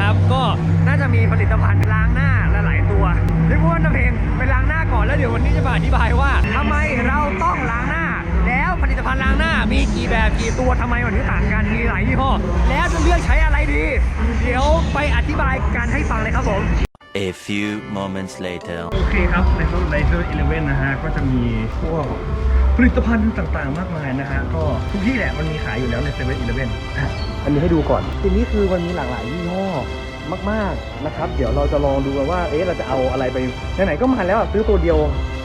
นอยู่นะครับ ก็น่าจะมีผลิตภัณฑ์ล้างหน้าหลายๆตัวพี่พูดนะเพลงไปล้างหน้าก่อนแล้วเดี๋ยววันนี้จะมาอธิบายว่าทำไมเราต้องล้างหน้า แล้วผลิตภัณฑ์ล้างหน้ามีกี่แบบกี่ตัวทำไมมันถึงต่างกันมีหลายยี่ห้อแล้วจะเลือกใช้อะไรดี เดี๋ยวไปอธิบายกันให้ฟังเลยครับผม A few moments later. โอเคครับในโซนไลเซอร์อีเลเว่นนะฮะ ก็จะมีพวกผลิตภัณฑ์ต่างๆ มากมายนะฮะ ก็ทุกที่แหละมันมีขายอยู่แล้วในเซเว่นอีเลเว่น อันนี้ให้ดูก่อน ทีนี้คือมันมีหลากหลายยี่ห้อมากๆนะครับ เดี๋ยวเราจะลองดูกันว่า เอ๊ะ เราจะเอาอะไรไป ไหนๆ ก็มาแล้วซื้อตัวเดียว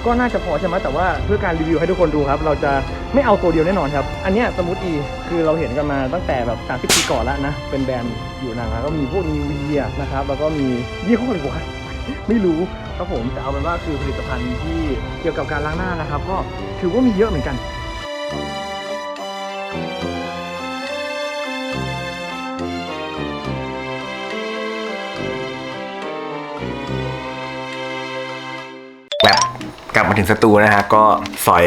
ก็น่าจะพอใช่ไหมแต่ว่าเพื่อการรีวิวให้ทุกคนดูครับ เราจะไม่เอาตัวเดียวแน่นอนครับ อันนี้สมูทอีคือเราเห็นกันมาตั้งแต่แบบ 30 ปีก่อนแล้วนะ เป็นแบรนด์อยู่นานแล้วก็มีพวกนิวเวียนะครับ แล้วก็มียี่ห้ออะไรกว่าไม่รู้ครับผมแต่เอาเป็นว่าคือผลิตภัณฑ์ที่เกี่ยวกับการล้างหน้านะครับ ก็ถือว่ามีเยอะเหมือนกัน แบบ กลับมาถึงสตูนะฮะ ก็สอย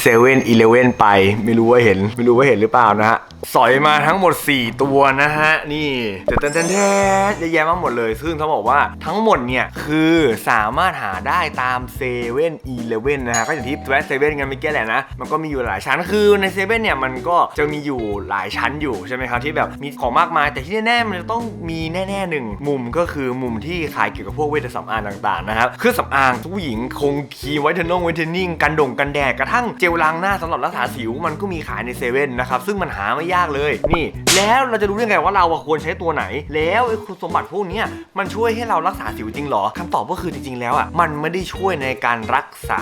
เซเว่นอีเลเว่นไป ไม่รู้ว่าเห็น ไม่รู้ว่าเห็นหรือเปล่านะฮะ สอยมาทั้งหมด 4 ตัวนะฮะ นี่เต้นเต้นเต้เยอะแยะมากหมดเลย ซึ่งเขาบอกว่าทั้งหมดเนี่ย คือสามารถหาได้ตามเซเว่นอีเลเว่นนะฮะ ก็อย่างที่แวะเซเว่นกันเมื่อกี้แหละนะ มันก็มีอยู่หลายชั้น คือในเซเว่นเนี่ยมันก็จะมีอยู่หลายชั้นอยู่ใช่ไหมครับที่แบบมีของมากมาย แต่ที่แน่ๆมันจะต้องมีแน่ๆหนึ่งมุมก็คือมุมที่ขายเกี่ยวกับพวกเวชสำอางต่างๆนะครับ เครื่องสำอางผู้หญิงคงคีไวท์เทนนงไวท์เทนนิ่งกันดงกันแดดกระทั่งเจลล้างหน้าสำหรับรักษาสิวมันก็มีขายในเซเว่นนะครับซึ่งมันหาไม่ยากเลยนี่ แล้วเราจะรู้ได้ไงว่าเราควรใช้ตัวไหน แล้วไอ้คุณสมบัติพวกนี้มันช่วยให้เรารักษาสิวจริงเหรอคำตอบก็คือจริงๆแล้วอะมันไม่ได้ช่วยในการรักษา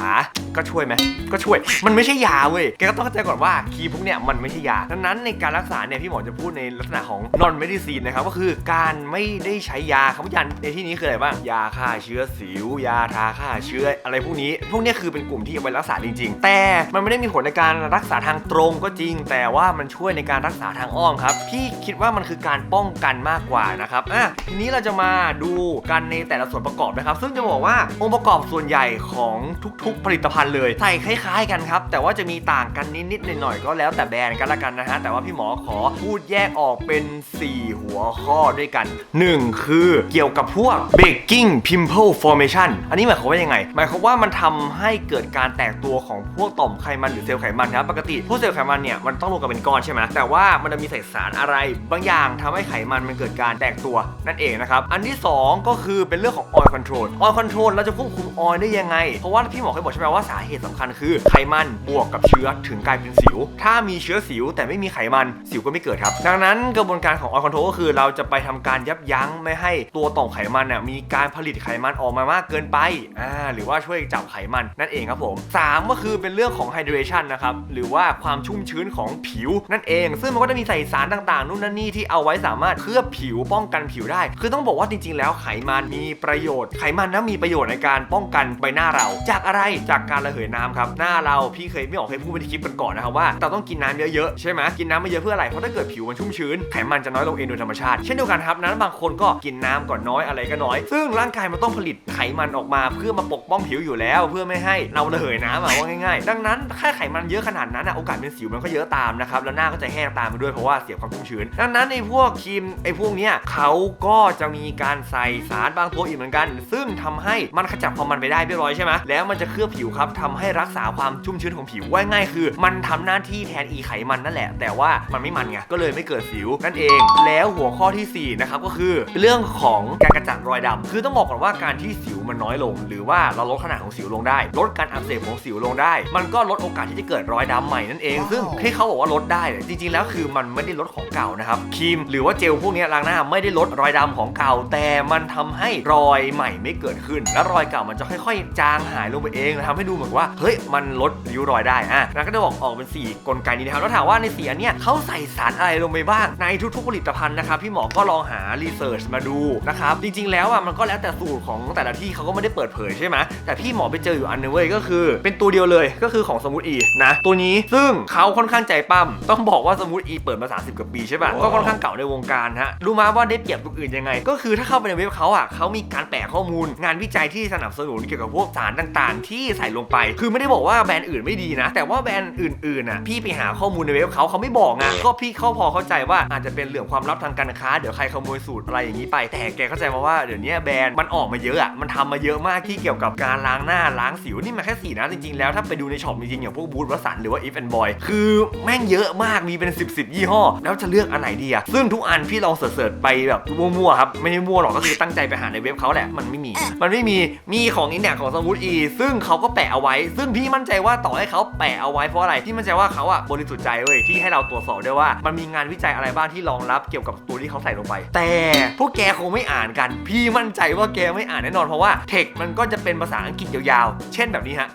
ก็ช่วยไหมก็ช่วย มันไม่ใช่ยาเว้ยแกก็ต้องเข้าใจก่อนว่าครีมพวกเนี้ยมันไม่ใช่ยาดังนั้นในการรักษาเนี่ยพี่หมอจะพูดในลักษณะของ non medicine นะครับก็คือการไม่ได้ใช้ยาคำว่ายาในที่นี้คืออะไรบ้างยาฆ่าเชื้อสิวยาทาฆ่าเชื้ออะไรพวกนี้พวกเนี้ยคือเป็นกลุ่มที่เอาไว้รักษาจริง ๆ แต่มันไม่ได้มีผลในการรักษาทางตรงก็จริง แต่ว่ามันช่วยในการรักษาทางอ้อมครับพี่คิดว่ามันคือการป้องกันมากกว่านะครับอะทีนี้เราจะมาดูกันในแต่ละส่วนประกอบนะครับ ซึ่งจะบอกว่าองค์ประกอบส่วนใหญ่ของทุกๆ ผลิตภัณฑ์เลยใส่คล้ายๆ กันครับ แต่ว่าจะมีต่างกันนิดๆหน่อยๆก็แล้วแต่แบรนด์กันละกันนะฮะแต่ว่าพี่หมอขอพูดแยกออกเป็น 4 หัวข้อด้วยกัน 1 คือเกี่ยวกับพวก baking pimple formation อันนี้หมายความว่ายังไง หมายความว่ามันทำให้เกิดการแตกตัวของพวกต่อมไขมันหรือเซลล์ไขมันครับปกติพวกเซลล์ไขมันเนี่ยมันต้องรวมกันเป็นก้อนใช่ไหมแต่ว่ามันจะมีใส่สารอะไร บางอย่างทำให้ไขมันมันเกิดการแตกตัวนั่นเองนะครับอันที่ 2 ก็คือเป็นเรื่องของ oil control oil control เราจะควบคุม oil ได้ยังไง เพราะว่าพี่หมอเคยบอกใช่ไหมว่าสาเหตุสำคัญคือไขมันบวกกับเชื้อถึงกลายเป็นสิว ถ้ามีเชื้อสิวแต่ไม่มีไขมันสิวก็ไม่เกิดครับ ดังนั้นกระบวนการของ oil control ก็คือเราจะไปทำการยับยั้งไม่ให้ตัวต่อมไขมันน่ะมีการผลิตไขมันออกมามากเกินไปอ่าหรือว่าช่วยจับไขมันนั่นเองครับผมสามก็คือเป็นเรื่องของ hydration นะครับ หรือว่าความชุ่มชื้นของผิวนั่นเอง ซึ่งมันก็จะมีใส่สารต่างๆ นู่นนั่นนี่ที่เอาไว้สามารถเคลือบผิวป้องกันผิวได้ คือต้องบอกว่าจริง ๆ แล้วไขมันมีประโยชน์ ไขมันนะมีประโยชน์ในการป้องกันใบหน้าเรา จากอะไรจากการระเหยน้ำครับหน้าเราพี่เคยไม่ออกเคยพูดไปในคลิปกันก่อนนะครับว่าเราต้องกินน้ำเยอะๆใช่ไหมกินน้ำมาเยอะเพื่ออะไรเพราะถ้าเกิดผิวมันชุ่มชื้นไขมันจะน้อยลงเองโดยธรรมชาติ เช่นเดียวกันครับนั้นบางคนก็กินน้ำก่อนน้อยอะไรก็น้อย ซึ่งร่างกายมันต้องผลิตไขมันออกมาเพื่อมาปกป้องผิวอยู่แล้วเพื่อไม่ให้เราระเหยน้ำอะว่าง่ายๆ ดังนั้นถ้าไขมันเยอะขนาดนั้นอะโอกาสเป็นสิวมันก็เยอะตามนะครับแล้วหน้าก็จะแห้งตามไปด้วยเพราะว่าเสียความชุ่มชื้น ดังนั้นในพวกครีมไอ้พวกเนี้ยเขาก็จะมีการใส่สารบางตัวอีกเหมือนกัน ซึ่งทำให้มันขจัดความมันไปได้เรียบร้อยใช่ไหมแล้วมันจะเคลือบผิวครับทำให้รักษาความชุ่มชื้นของผิวว่าง่ายคือ มันทำหน้าที่แทนอีไขมันนั่นแหละ แต่ว่ามันไม่มันไงก็เลยไม่เกิดสิวนั่นเอง แล้วหัวข้อทีสี่4นะครับก็คือ เรื่องของการกระจัดรอยดำคือต้องบอกก่อนว่าการที่สิวมันน้อยลง หรือว่าเราลดขนาดของสิวลงได้ ลดการอักเสบของสิวลงได้ มันก็ลดโอกาสที่จะเกิดรอยดำใหม่นั่นเอง ซึ่งที่เขาบอกว่าลดได้เนี่ยจริงๆแล้วคือมันไม่ได้ลดของเก่านะครับครีมหรือว่าเจลพวกเนี้ยล้างหน้าไม่ได้ลดรอยดำของเก่า แต่มันทำให้รอยใหม่ไม่เกิดขึ้น และรอยเก่ามันจะค่อยๆ จางหายลงไปเองทำให้ดูเหมือนว่าเฮ้ยมันลดริ้วรอยได้อะแล้วก็จะบอกออกเป็น 4 กลไกนี้นะครับแล้วถามว่าในสีอันเนี้ยเขาใส่สารอะไรลงไปบ้างในทุกๆผลิตภัณฑ์นะครับพี่หมอก็ลองหารีเสิร์ชมาดูนะครับจริงๆแล้วอะมันก็แล้วแต่สูตรของแต่ละที่เขาก็ไม่ได้เปิดเผยใช่ไหมแต่พี่หมอไปเจออยู่อันนึงเว้ยก็คือ เป็นตัวเดียวเลยก็คือของสมุทอีนะตัวนี้ซึ่งเขาค่อนข้างใจปั้มต้องบอกว่าสมูทอีเปิดมา 30 กว่าปีใช่ป่ะก็ค่อนข้างเก่าในวงการฮะรู้มาว่าได้เปรียบตัวอื่นยังไง ก็คือถ้าเข้าไปในเว็บเขาอะเขามีการแปะข้อมูล งานวิจัยที่สนับสนุนเกี่ยวกับพวกสารต่างๆ ที่ใส่ลงไป คือไม่ได้บอกว่าแบรนด์อื่นไม่ดีนะ แต่ว่าแบรนด์อื่นๆน่ะพี่ไปหาข้อมูลในเว็บเขาเขาไม่บอกไงก็พี่เข้าพอเข้าใจว่าอาจจะเป็นเรื่องความลับทางการค้าเดี๋ยวใครขโมยสูตรอะไรอย่างนี้ไปแต่แกเข้าใจมาว่าเดี๋ยวนี้แบรนด์มันออกมาเยอะอะมันทำมาเยอะมากที่เกี่ยวกับการล้างหน้าล้างสิวนี่มันแค่สีนะจริงๆแล้วถ้าไปดูในช็อปจริงๆอย่างพวกบูธวัสันหรือว่า if and boy คือแม่งเยอะมากมีเป็น 10บสยี่ห้อ แล้วจะเลือกอันไหนดีอะซึ่งทุกอันพี่ลองเสิร์ชไปแบบมั่วๆครับไม่ได้มั่วหรอกก็คือตั้งใจไปหาในเว็บเขาแหละมันไม่มี มันไม่มีมีของอินเดียของสมูทอีซึ่งเขาก็แปะเอาไว้ ซึ่งพี่มั่นใจว่าต่อให้เขาแปะเอาไว้เพราะอะไรพี่มั่นใจว่าเขาอะบริสุทธิ์ใจเว้ยที่ให้เราตรวจสอบได้ว่ามันมีงานวิจัยอะไรบ้างที่รองรับเกี่ยวกับตัวที่เขาใส่ลงไป แต่พวกแกคงไม่อ่านกัน พี่มั่นใจว่าแกไม่อ่านแน่นอนเพราะว่าเทคมันก็จะเป็นภาษาอังกฤษยาวเช่นแบบนี้ฮะ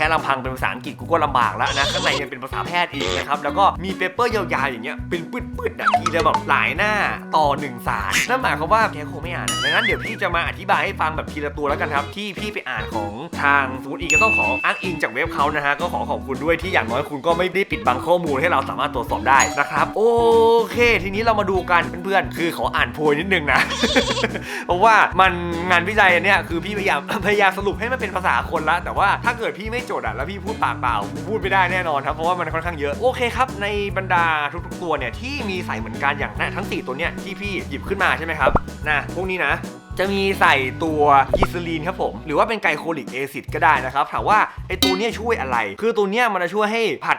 ค่ลำพังเป็นภาษาอังกฤษกูก็ลำบากแล้วนะข้างในยังเป็นภาษาแพทย์อีกนะครับแล้วก็มีเปเปอร์ยาวๆอย่างเงี้ยเป็นปืดๆอะทีละแบบหลายหน้าต่อหนึ่งสารนั่นหมายความว่าแกคงไม่อ่านดังนั้นเดี๋ยวพี่จะมาอธิบายให้ฟังแบบทีละตัวแล้วกันครับ ที่พี่ไปอ่านของทางสมมติอีกก็ต้องขออ้างอิงจากเว็บเขานะฮะก็ขอขอบคุณด้วยที่อย่างน้อยคุณก็ไม่ได้ปิดบังข้อมูลให้เราสามารถตรวจสอบได้นะครับ โอเค ทีนี้เรามาดูกันเพื่อนๆคือขออ่านโพยนิดนึงนะ เพราะว่ามันงานวิจัยอันเนี้ยคือพี่พยายามพยายามสรุปให้มันเป็นภาษาคนละ แต่ว่าถ้าเกิดพี่ไม่จดอะแล้วพี่พูดปากเปล่าพูดไม่ได้แน่นอนครับเพราะว่ามันค่อนข้างเยอะโอเคครับ ในบรรดาทุกๆตัวเนี่ยที่มีใส่เหมือนกันอย่างนะทั้ง 4 ตัวเนี่ยที่พี่หยิบขึ้นมาใช่ไหมครับนะพวกนี้นะจะมีใส่ตัวกีซลีนครับผม หรือว่าเป็นไกลโคลิกเอซิดก็ได้นะครับ ถามว่าไอตัวเนี้ยช่วยอะไร คือตัวเนี้ยมันจะช่วยให้ผัด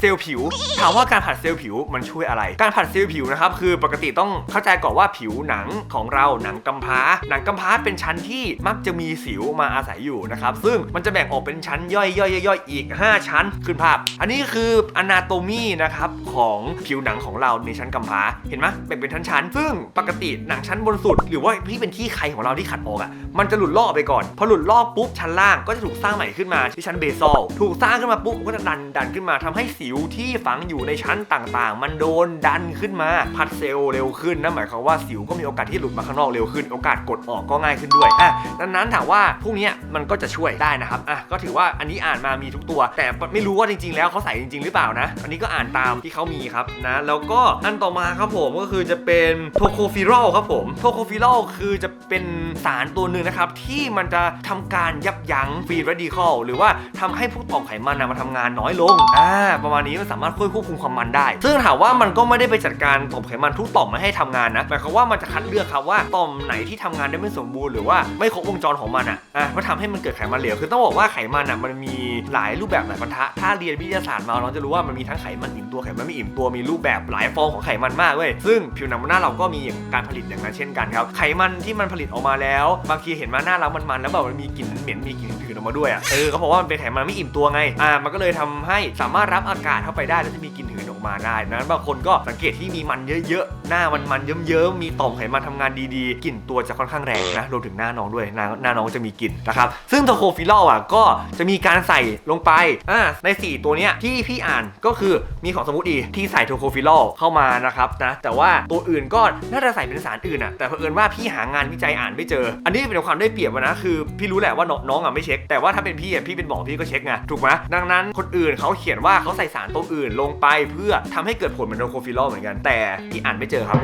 เซลล์ผิว ถามว่าการผัดเซลล์ผิวมันช่วยอะไร การผัดเซลล์ผิวนะครับคือปกติต้องเข้าใจก่อนว่าผิวหนังของเราหนังกำพร้า หนังกำพร้าเป็นชั้นที่มักจะมีสิวมาอาศัยอยู่นะครับซึ่งมันจะแบ่งออกเป็นชั้นย่อยย่อยย่อยอีก 5 ชั้นขึ้นภาพ อันนี้คืออนาโตมีนะครับของผิวหนังของเราในชั้นกำพร้าเห็นไหมแบ่งเป็นชั้นๆซึ่งปกติหนังชั้นบนสุด หรือว่าที่เป็นที่ไขของเราที่ขัดออกอะมันจะหลุดลอกไปก่อนพอหลุดลอกปุ๊บชั้นล่างก็จะถูกสร้างใหม่ขึ้นมาที่ชั้นเบซอลถูกสร้างขึ้นมาปุ๊บก็จะดันดันขึ้นมาทำให้สิวที่ฝังอยู่ในชั้นต่างๆ มันโดนดันขึ้นมาพัดเซลล์เร็วขึ้นนั่นหมายความว่าสิวก็มีโอกาสที่หลุดมาข้างนอกเร็วขึ้น โอกาสกดออกก็ง่ายขึ้นด้วยอะดังนั้นถามว่าพวกนี้มันก็จะช่วยได้นะครับอะก็ถือว่าอันนี้อ่านมามีทุกตัว แต่ไม่รู้ว่าจริง ๆ แล้วเขาใส่จริง ๆ หรือเปล่านะ อันนี้ก็อ่านตามที่เขามีครับนะแล้วก็อันต่อมาครับผมก็คือจะเป็นโทโคฟิรอลครับผมโทโคฟิรอลคือจะเป็นสารตัวหนึ่งนะครับที่มันจะทำการยับยั้งฟรีเรดิคอลหรือว่าทำให้พวกต่อมไขมันนะมาทำงานน้อยลงอ่าประมาณนี้มันสามารถช่วยควบคุมความมันได้ ซึ่งถามว่ามันก็ไม่ได้ไปจัดการต่อมไขมันทุกต่อมไม่ให้ทำงานนะหมายความว่ามันจะคัดเลือกครับว่าต่อมไหนที่ทำงานได้ไม่สมบูรณ์หรือว่าไม่ครบวงจรของมันอะอะมันทำให้มันเกิดไขมันเหลวคือต้องบอกว่าไขมันอะมันมีหลายรูปแบบหลายบรรทัดถ้าเรียนวิทยาศาสตร์มาเราจะรู้ว่ามันมีทั้งไขมันอิ่มตัวไขมันไม่อิ่มตัวมีรูปแบบหลายฟอร์มของไขมันมากเว้ยซึ่งผิวหนังบนหน้าเราก็มีการผลิตอย่างนั้นเช่นกันครับไขมันที่มันผลิตออกมาแล้ว บางทีเห็นมาหน้าเรามันๆแล้วแบบมันมีกลิ่นเหม็นมีกลิ่นหืนออกมาด้วยอะเออเขาบอกว่ามันเป็นไขมันไม่อิ่มตัวไงอ่ามันก็เลยทำให้สามารถรับอากาาศเข้าไปได้แล้วจะมีกลิ่นหืน อกมาได้นั้นบางคนก็สังเกตที่มีมันเยอะๆ หน้ามันมันเยิ้มๆ มีต่อมไขมันทำงานดีๆ กลิ่นตัวจะค่อนข้างแรงนะ รวมถึงหน้าน้องด้วย หน้าหน้าน้องจะมีกลิ่นนะครับ ซึ่งโทโคฟิลอลอะก็จะมีการใส่ลงไปอ่าใน 4 ตัวเนี้ยที่พี่อ่านก็คือมีของสมุทอีที่ใส่โทโคฟิลอลเข้ามานะครับนะแต่ว่าตัวอื่นก็น่าจะใส่เป็นสารอื่นอะแต่เผอิญว่าพี่หางานวิจัยอ่านไม่เจอ อันนี้เป็นความได้เปรียบนะคือพี่รู้แหละว่าน้องน้องอะไม่เช็ค แต่ว่าถ้าเป็นพี่อะพี่เป็นหมอพี่ก็เช็คไงถูกไหมดังนั้นคนอื่นเขาเขียนว่าเขาใส่สารตัวอื่นลงไปเพื่อทำให้เกิดผลเหมือนโรโคฟิลอลเหมือนกัน แต่ที่อ่านไม่เจอครับ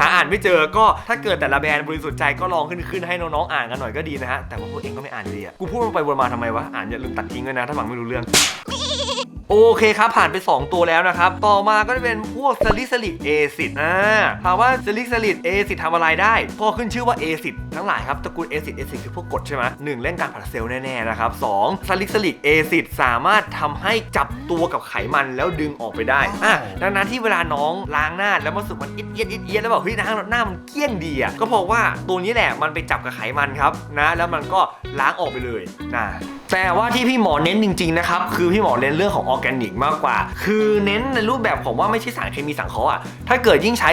หาอ่านไม่เจอก็ถ้าเกิดแต่ละแบรนด์บริสุทธิ์ใจก็ลองขึ้นขึ้นให้น้องๆอ่านกันหน่อยก็ดีนะฮะแต่ว่าพวกเองก็ไม่อ่านอยู่ดีอะกูพูดลงไปวนมาทำไมวะอ่านอย่าลืมตัดทิ้งด้วยนะถ้าฟังไม่รู้เรื่อง โอเคครับผ่านไป 2 ตัวแล้วนะครับ ต่อมาก็จะเป็นพวกซาลิซลิกเอซิดอ่าถามว่าซาลิซลิกเอซิดทำอะไรได้พอขึ้นชื่อว่าเอซิดทั้งหลายครับตระกูลเอซิดเอซิดคือพวกกรดใช่ไหมหนึ่งเล่นการผัดเซลล์แน่ๆนะครับสองซาลิซลิกเอซิดสามารถทำให้จับตัวกับไขมันแล้วดึงออกไปได้อะดังนั้นที่เวลาน้องล้างหน้าแล้วมันสึกมันอิดเอียดอิดเอียดแล้วแบบเฮ้ยหน้าหน้ามันเกี้ยงดีอะก็เพราะว่าตัวนี้แหละมันไปจับกับไขมันครับนะ แล้วมันก็ล้างออกไปเลยนะ แต่ว่าที่พี่หมอเน้นจริงๆนะครับคือพี่หมอเน้นเรื่องของออร์แกนิกมากกว่า คือเน้นในรูปแบบของว่าไม่ใช่สารเคมีสังเคราะห์อะถ้าเกิดยิ่งใช้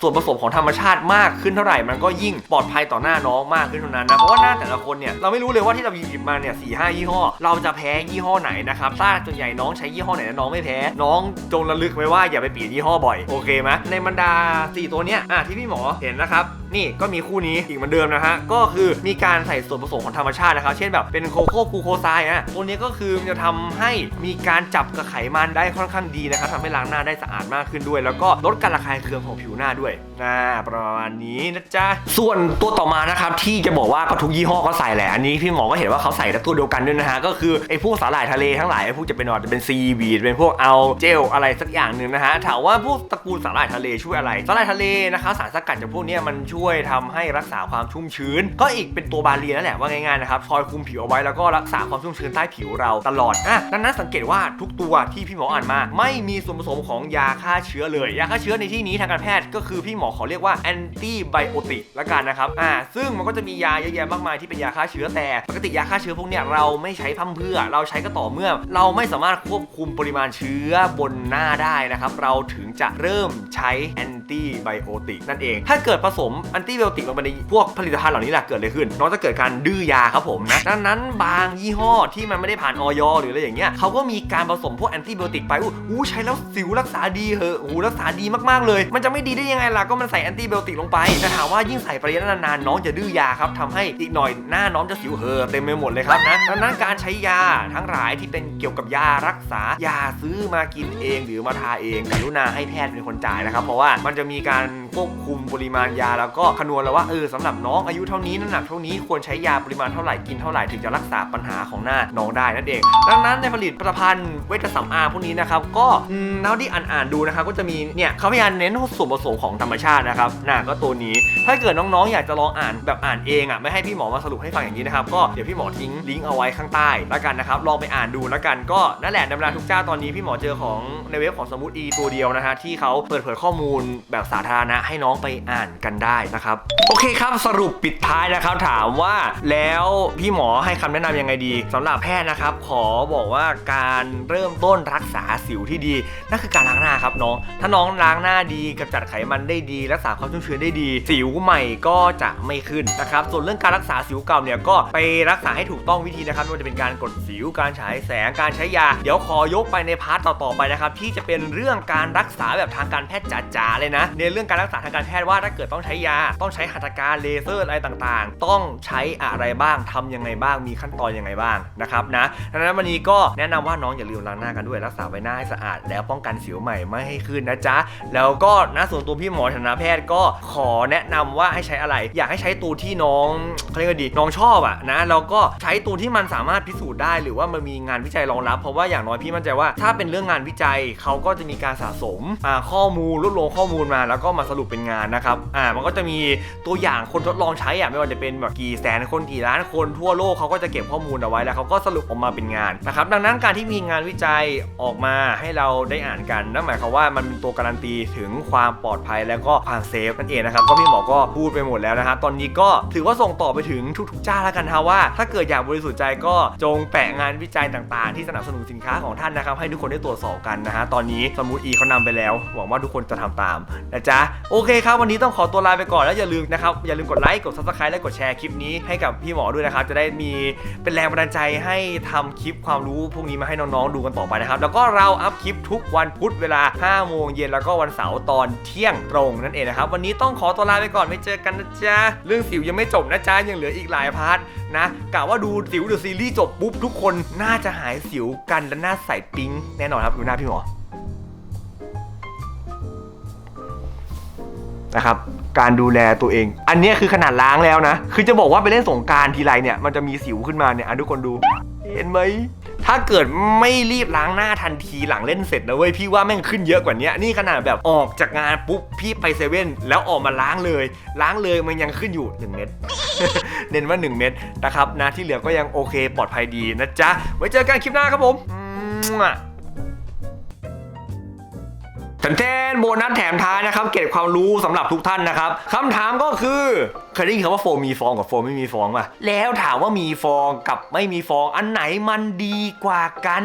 ส่วนผสมของธรรมชาติมากขึ้นเท่าไหร่มันก็ยิ่งปลอดภัยต่อหน้าน้องมากขึ้นเท่านั้นนะเพราะว่าหน้าแต่ละคนเนี่ยเราไม่รู้เลยว่าที่เราหยิบมาเนี่ยสี่ห้ายี่ห้อ เราจะแพ้ยี่ห้อไหนนะครับถ้าส่วนใหญ่น้องใช้ยี่ห้อไหนแล้วน้องไม่แพ้ น้องจงระลึกไว้ว่าอย่าไปเปลี่ยนยี่ห้อบ่อยโอเคไหมในบรรดาสี่ตัวเนี้ยอะที่พี่หมอเห็นนะครับ นี่ก็มีคู่นี้อีกเหมือนเดิมนะฮะ ก็คือมีการใส่ส่วนผสมของธรรมชาตินะครับ เช่นแบบเป็นโคโค่กูโคไซด์นะตัวนี้ก็คือจะทำให้มีการจับกับไขมันได้ค่อนข้างดีนะครับทำให้ล้างหน้าได้สะอาดมากขึ้นด้วย แล้วก็ลดการระคายเคืองของผิวหน้าด้วยนะประมาณนี้นะจ๊ะ ส่วนตัวต่อมานะครับที่จะบอกว่าก็ทุกยี่ห้อก็ใส่แหละ อันนี้พี่หมอก็เห็นว่าเขาใส่ตัวเดียวกันด้วยนะฮะ ก็คือไอ้พวกสาหร่ายทะเลทั้งหลายไอ้พวกจะเป็นออจะเป็นซีวีดเป็นพวกเอาเจลอะไรสักอย่างหนึ่งนะฮะ ถามว่าพวกตระกูลสาหร่ายทะเลช่วยอะไร สาหร่ายทะเลนะคะสารสกัดจากพวกนี้มันช่วยวยทำให้รักษาความชุ่มชื้น ก็อีกเป็นตัวบาเรียนั่นแหละว่าง่ายๆนะครับคอยคุมผิวเอาไว้แล้วก็รักษาความชุ่มชื้นใต้ผิวเราตลอดอะดังนั้นสังเกตว่าทุกตัวที่พี่หมออ่านมา ไม่มีส่วนผสมของยาฆ่าเชื้อเลยยาฆ่าเชื้อในที่นี้ทางการแพทย์ก็คือพี่หมอขอเรียกว่าแอนตี้ไบโอติกละกันนะครับอ่าซึ่งมันก็จะมียาเยอะแยะมากมายที่เป็นยาฆ่าเชื้อแต่ ปกติยาฆ่าเชื้อพวกเนี้ยเราไม่ใช้พร่ำเพื่อ เราใช้ก็ต่อเมื่อ เราไม่สามารถควบคุมปริมาณเชื้อบนหน้าได้นะครับเราถึงจะเริ่มใช้แอนตี้ไบโอติกนั่นเอง ถ้าเกิดผสมแอนตี้ไบโอติกลงไปในพวกผลิตภัณฑ์เหล่านี้แหละเกิดอะไรขึ้น น้องจะเกิดการดื้อยาครับผมนะดังนั้นบางยี่ห้อที่มันไม่ได้ผ่านออยหรืออะไรอย่างเงี้ยเขาก็มีการผสมพวกแอนตี้ไบโอติกไปอู้ใช้แล้วสิวรักษาดีเหอะอู้รักษาดีมากๆเลย มันจะไม่ดีได้ยังไงล่ะก็มันใส่แอนตี้ไบโอติกลงไปแต่ถามว่ายิ่งใส่ไประยะนานๆน้องจะดื้อยาครับทำให้อีกหน่อยหน้าน้องจะสิวเหอะเต็มไปหมดเลยครับนะดังนั้นการใช้ยาทั้งหลายที่เป็นเกี่ยวกับยารักษายาซื้อมากินเองหรือมาทาเองกรุณาให้แพทย์เป็นคนจ่ายนะครับเพราะว่ามันจะมีการควบคุมปริมาณยา แล้วก็คำนวณแล้วว่าเออสำหรับน้องอายุเท่านี้น้ำหนักเท่านี้ควรใช้ยาปริมาณเท่าไหร่กินเท่าไหร่ถึงจะรักษาปัญหาของหน้าน้องได้นั่นเอง ดังนั้นในผลิตภัณฑ์เวชสำอางพวกนี้นะครับก็อืมเท่าที่อ่านๆดูนะครับก็จะมีเนี่ยเขาพยายามเน้นส่วนผสมของธรรมชาตินะครับน่ะก็ตัวนี้ ถ้าเกิดน้องๆ อยากจะลองอ่านแบบอ่านเองอะไม่ให้พี่หมอมาสรุปให้ฟังอย่างนี้นะครับก็เดี๋ยวพี่หมอทิ้งลิงก์เอาไว้ข้างใต้แล้วกันนะครับลองไปอ่านดูแล้วกันก็นั่นแหละในเวลาทุกเจ้าตอนนี้พี่หมอเจอของในเว็บของสมุดอีตัวเดียวนะฮะที่เขาเปิดเผยข้อมูลแบบสาธารณะให้น้องไปอ่านกันได้นะครับ โอเคครับสรุปปิดท้ายนะครับถามว่าแล้วพี่หมอให้คำแนะนำยังไงดีสำหรับแพทย์นะครับ ขอบอกว่าการเริ่มต้นรักษาสิวที่ดี นั่นคือการล้างหน้าครับน้อง ถ้าน้องล้างหน้าดีกำจัดไขมันได้ดี รักษาความชุ่มชื้นได้ดี สิวใหม่ก็จะไม่ขึ้นนะครับ ส่วนเรื่องการรักษาสิวเก่าเนี่ยก็ไปรักษาให้ถูกต้องวิธีนะครับไม่ว่าจะเป็นการกดสิวการฉายแสงการใช้ยา เดี๋ยวขอยกไปในพาร์ทต่อๆไปนะครับที่จะเป็นเรื่องการรักษาแบบทางการแพทย์จ๋าๆเลยนะในเรื่องการรักษาทางการแพทย์ว่าถ้าเกิดต้องใช้ยา ต้องใช้หัตถการเลเซอร์อะไรต่างๆ ต้องใช้อะไรบ้างทำยังไงบ้างมีขั้นตอนยังไงบ้างนะครับนะดังนั้นวันนี้ก็แนะนำว่าน้องอย่าลืมล้างหน้ากันด้วยรักษาใบหน้าให้สะอาดแล้วป้องกันสิวใหม่ไม่ให้ขึ้นนะจ๊ะแล้วก็นะส่วนตัวพี่หมอฐานะแพทย์ก็ขอแนะนำว่าให้ใช้อะไร อยากให้ใช้ตัวที่น้องเขาเรียกว่าดีน้องชอบอะนะแล้วก็ใช้ตัวที่มันสามารถพิสูจน์ได้ หรือว่ามันมีงานวิจัยรองรับ เพราะว่าอย่างน้อยพี่มั่นใจว่า ถ้าเป็นเรื่องงานวิจัยเขาก็จะมีการสะสมข้อมูลรวบรวมข้อมูลมาแล้วก็มาสรุปเป็นงานนะครับอ่ามันก็จะมีตัวอย่างคนทดลองใช้อะไม่ว่าจะเป็นแบบกี่แสนคนกี่ล้านคนทั่วโลกเขาก็จะเก็บข้อมูลเอาไว้แล้วเขาก็สรุปออกมาเป็นงานนะครับดังนั้นการที่มีงานวิจัยออกมาให้เราได้อ่านกันนั่นหมายความว่ามันเป็นตัวการันตีถึงความปลอดภัยแล้วก็ความเซฟนั่นเองนะครับก็พี่หมอก็พูดไปหมดแล้วนะฮะตอนนี้ก็ถือว่าส่งต่อไปถึงทุกๆเจ้าแล้วกันฮะว่า ถ้าเกิดอยากบริสุทธิ์ใจก็จงแปะงานวิจัยต่างๆ ที่สนับสนุนสินค้าของท่านนะครับให้ทุกคนได้ตรวจสอบกันนะฮะตอนนี้สมุดอีเขานำไปแล้ว หวังว่าทุกคนจะทำตามนะจ๊ะโอเคครับวันนี้ต้องขอตัวลาไปก่อนแล้วอย่าลืมนะครับอย่าลืมกดไลค์กด subscribe และกดแชร์คลิปนี้ให้กับพี่หมอด้วยนะครับจะได้มีเป็นแรงบันดาลใจให้ทำคลิปความรู้พวกนี้มาให้น้องๆดูกันต่อไปนะครับแล้วก็เราอัพคลิปทุกวันพุธเวลา 5 โมงเย็นแล้วก็วันเสาร์ตอนเที่ยงตรงนั่นเองนะครับวันนี้ต้องขอตัวลาไปก่อนไม่เจอกันนะจ๊ะเรื่องสิวยังไม่จบนะจ๊ะยังเหลืออีกหลายพาร์ทนะกะว่าดูสิวเดอะซีรีส์จบปุ๊บทุกคนน่าจะหายสิวกันและหน้าใสปิ๊งแน่นอนครับดูหน้าพี่หมอ นะครับการดูแลตัวเอง อันนี้คือขนาดล้างแล้วนะ คือจะบอกว่าไปเล่นสงการทีไรเนี่ยมันจะมีสิวขึ้นมาเนี่ยทุกคนดู เห็นไหมถ้าเกิดไม่รีบล้างหน้าทันทีหลังเล่นเสร็จนะเว้ยพี่ว่าแม่งขึ้นเยอะกว่านี้นี่ขนาดแบบออกจากงานปุ๊บพี่ไปเซเว่นแล้วออกมาล้างเลย ล้างเลยมันยังขึ้นอยู่ 1 เม็ดเน้นว่า 1 เม็ดนะครับนะที่เหลือก็ยังโอเคปลอดภัยดีนะจ๊ะไว้เจอกันคลิปหน้าครับผม มั่วแทนโบนัสแถมท้ายนะครับเก็บความรู้สำหรับทุกท่านนะครับคำถามก็คือเคยได้ยินคำว่าโฟมมีฟองกับโฟมไม่มีฟองป่ะแล้วถามว่ามีฟองกับไม่มีฟองอันไหนมันดีกว่ากัน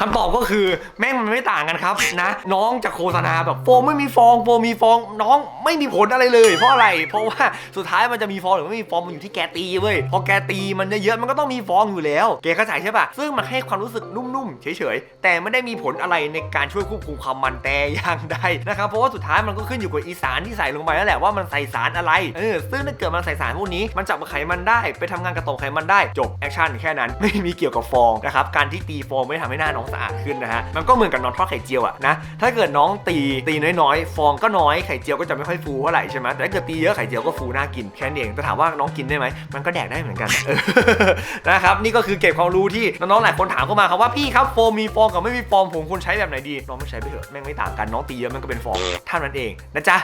คำตอบก็คือแม่งมันไม่ต่างกันครับนะ น้องจะโฆษณาแบบโฟมไม่มีฟองโฟมมีฟองน้องไม่มีผลอะไรเลย เพราะอะไร เพราะว่าสุดท้ายมันจะมีฟองหรือไม่มีฟองมันอยู่ที่แกตีเว้ยพอแกตีมันเยอะๆมันก็ต้องมีฟองอยู่แล้วแกเข้าใจใช่ปะซึ่งมันให้ความรู้สึกนุ่มๆเฉยๆแต่ไม่ได้มีผลอะไรในการช่วยควบคุมความมันแต่อย่างใดนะครับเพราะว่าสุดท้ายมันก็ขึ้นอยู่กับอีสานที่ใส่ลงไปแล้วแหละว่ามันใส่สารอะไรเออซึ่งถ้าเกิดมันใส่สารพวกนี้มันจับกับไขมันได้ ไปทำงานกระต่อมไขมันได้จบแอคชั่นแค่นั้นไม่มีเกี่ยวกับฟองนะครับการที่ตีฟองไม่ทำให้หน้าน้องสะอาดขึ้นนะฮะ มันก็เหมือนกับน้องทอดไข่เจียวอะนะ ถ้าเกิดน้องตีตีน้อยๆ ฟองก็น้อยไข่เจียวก็จะไม่ค่อยฟูเท่าไหร่ใช่ไหมแต่ถ้าเกิดตีเยอะไข่เจียวก็ฟูน่ากินแค่นั้นเองแต่ถามว่าน้องกินได้ไหมมันก็แดกได้เหมือนกันนะครับนี่ก็คือเก็บความรู้ที่น้องๆหลายคนถามเข้ามาครับว่าพี่ครับโฟมมีฟองกับไม่มีฟองผมควรใช้แบบไหนดีน้องไม่ใช้ไปเถอะแม่งไม่ต่างกันน้องตีเยอะมันก็เป็นฟองเท่านั้นเองนะจ๊ะ